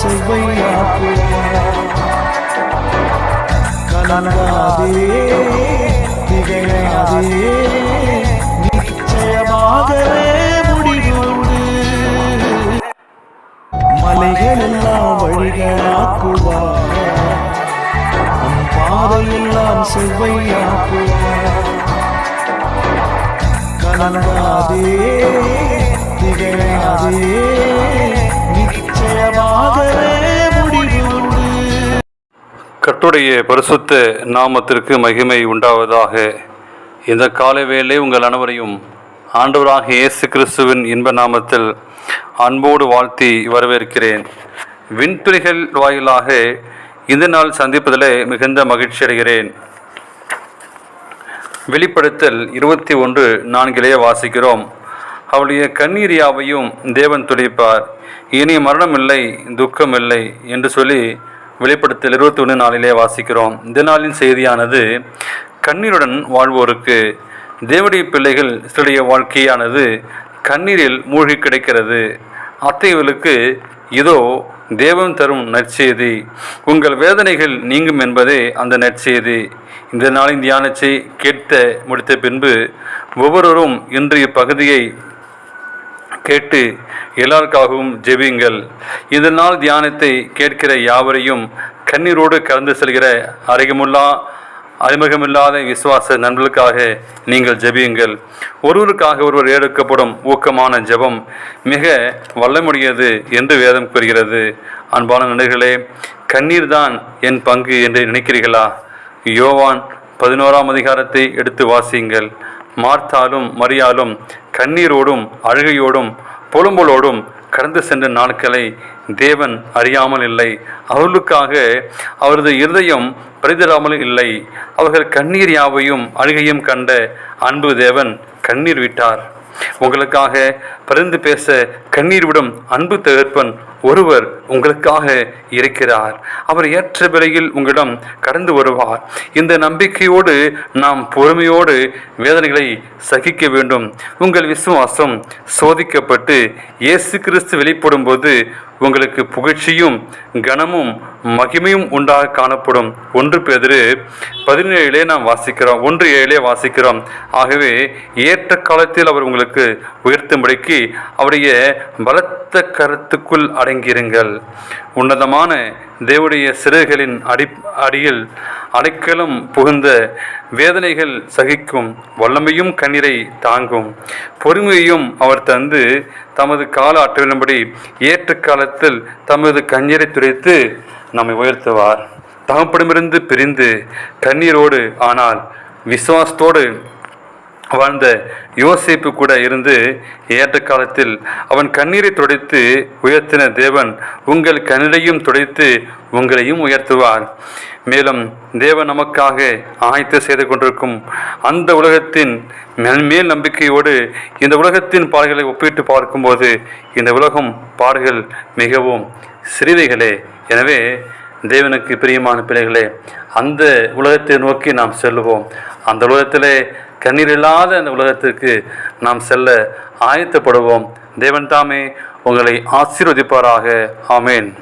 செய்வையா கலங்காதே திகையாதே நிச்சயமாகவே முடிவுண்டு. மலைகள் எல்லாம் வழிகளாக்குவார் பாதையெல்லாம் செவ்வையாக்குவார். கலங்காதே திகையாதே. நிச்சயமாகவே முடிவுண்டு. பரிசுத்த நாமத்திற்கு மகிமை உண்டாவதாக. இந்த காலை வேளை உங்கள் அனைவரையும் ஆண்டவராக இயேசு கிறிஸ்துவின் இன்ப நாமத்தில் அன்போடு வாழ்த்தி வரவேற்கிறேன். விண்துறைகள் வாயிலாக இந்த நாள் சந்திப்பதிலே மிகுந்த மகிழ்ச்சி அடைகிறேன். வெளிப்படுத்தல் இருபத்தி ஒன்று நான்கிலேயே வாசிக்கிறோம். அவளுடைய கண்ணீர் யாவையும் தேவன் துடைப்பார். இனி மரணம் இல்லை துக்கம் இல்லை என்று சொல்லி வெளிப்படுத்தல் இருபத்தி ஒன்று நாளிலே வாசிக்கிறோம். இந்த நாளின் செய்தியானது கண்ணீருடன் வாழ்வோருக்கு தேவடைய பிள்ளைகள் சிலைய வாழ்க்கையானது கண்ணீரில் மூழ்கி கிடைக்கிறது. அத்தைகளுக்கு இதோ தேவன் தரும் நற்செய்தி. உங்கள் வேதனைகள் நீங்கும் என்பதே அந்த நற்செய்தி. இந்த நாளின் தியானத்தை கேட்ட முடித்த பின்பு ஒவ்வொருவரும் இன்றைய பகுதியை கேட்டு எல்லாருக்காகவும் ஜெபியுங்கள். இந்த நாள் தியானத்தை கேட்கிற யாவரையும் கண்ணீரோடு கலந்து செல்கிற அறிமுல்லா அறிமுகமில்லாத விசுவாச நண்பர்களுக்காக நீங்கள் ஜெபியுங்கள். ஒருவருக்காக ஒருவர் எடுக்கப்படும் ஊக்கமான ஜெபம் மிக வல்லமுடையது என்று வேதம் கூறுகிறது. அன்பான நண்பர்களே கண்ணீர் தான் என் பங்கு என்று நினைக்கிறீர்களா? யோவான் பதினோராம் அதிகாரத்தை எடுத்து வாசியுங்கள். மார்த்தாலும் மரியாலும் கண்ணீரோடும் அழுகையோடும் புலம்பலோடும் கடந்து சென்ற நாட்களை தேவன் அறியாமல் இல்லை. அவர்களுக்காக அவரது இருதயம் பரிதலாமல் இல்லை. அவர்கள் கண்ணீர் யாவையும் அழுகையும் கண்ட அன்பு தேவன் கண்ணீர் விட்டார். உங்களுக்காக பரிந்து பேச கண்ணீர் விடும் அன்பு தகர்ப்பன் ஒருவர் உங்களுக்காக இருக்கிறார். அவர் ஏற்ற விலையில் உங்களிடம் கடந்து வருவார். இந்த நம்பிக்கையோடு நாம் பொறுமையோடு வேதனைகளை சகிக்க வேண்டும். உங்கள் விசுவாசம் சோதிக்கப்பட்டு இயேசு கிறிஸ்து வெளிப்படும் போது உங்களுக்கு புகழ்ச்சியும் கனமும் மகிமையும் உண்டாக காணப்படும். ஒன்று பேதிரு பதினேழிலே நாம் வாசிக்கிறோம். ஒன்று ஏழிலே வாசிக்கிறோம். ஆகவே ஏற்ற காலத்தில் அவர் உங்களுக்கு உயர்த்தும்படிக்கு அவருடைய பலத்த கருத்துக்குள் அடங்கியிருங்கள். உன்னதமான தேவனுடைய சிறுகளின் அடி அடியில் அடைக்கலம் புகுந்த வேதனைகள் சகிக்கும் வல்லமையும் கண்ணீரை தாங்கும். பொறுமையையும் அவர் தந்து தமது கால அட்டவிலும்படி ஏற்ற காலத்தில் தமது கண்ணீரை துடைத்து நம்மை உயர்த்துவார். தகப்படமிருந்து பிரிந்து கண்ணீரோடு ஆனால் விசுவாசத்தோடு வாழ்ந்த யோசிப்பு கூட இருந்து ஏற்ற காலத்தில் அவன் கண்ணீரை துடைத்து உயர்த்தின தேவன் உங்கள் கண்ணீரையும் துடைத்து உங்களையும் உயர்த்துவார். மேலும் தேவன் நமக்காக ஆயத்து செய்து கொண்டிருக்கும் அந்த உலகத்தின் மேல் மேல் நம்பிக்கையோடு இந்த உலகத்தின் பாடுகளை ஒப்பிட்டு பார்க்கும்போது இந்த உலகம் பாடுகள் மிகவும் சிறிதைகளே எனவே தேவனுக்கு பிரியமான பிள்ளைகளே அந்த உலகத்தை நோக்கி நாம் செல்லுவோம். அந்த உலகத்திலே கண்ணீர் இல்லாத அந்த உலகத்திற்கு நாம் செல்ல ஆயத்தப்படுவோம். தேவன் தாமே உங்களை ஆசீர்வதிப்பாராக. ஆமேன்.